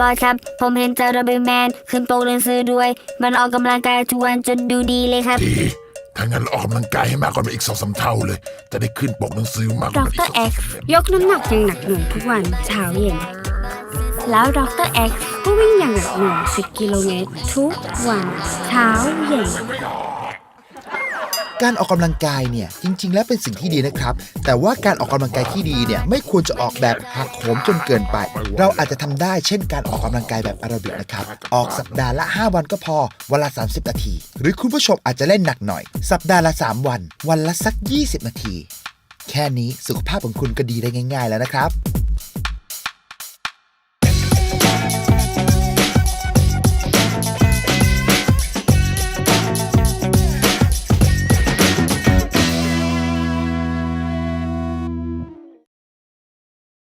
บอสครับ ผมเห็นเจอระเบิดแมน ขึ้นโปกหนังสือด้วย มันออกกำลังกายทุกวันจนดูดีเลยครับดีถ้างั้นเราออกกำลังกายให้มากกว่านี้อีกสองสามเท่าเลย จะได้ขึ้นปกหนังสือมากกดว่านี้รอีกเอ็กซ์ยกน้ำหนักอย่างหนักหน่วงทุกวันเช้าเย็น แล้วดรเอ็กซ์ก็วิ่งอย่างหนักหน่วง10 กิโลเมตรทุกวันเช้าเย็น การออกกำลังกายเนี่ยจริง ๆ แล้วเป็นสิ่งที่ดีนะครับ แต่ว่าการออกกำลังกายที่ดีเนี่ยไม่ควรจะออกแบบหักโหมจนเกินไป เราอาจจะทำได้เช่นการออกกำลังกายแบบแอโรบิกนะครับ ออกสัปดาห์ละ 5 วันก็พอวันละ 30 นาที หรือคุณผู้ชมอาจจะเล่นหนักหน่อย สัปดาห์ละ 3 วัน วันละสัก 20 นาที แค่นี้สุขภาพของคุณก็ดีได้ง่าย ๆ แล้วนะครับ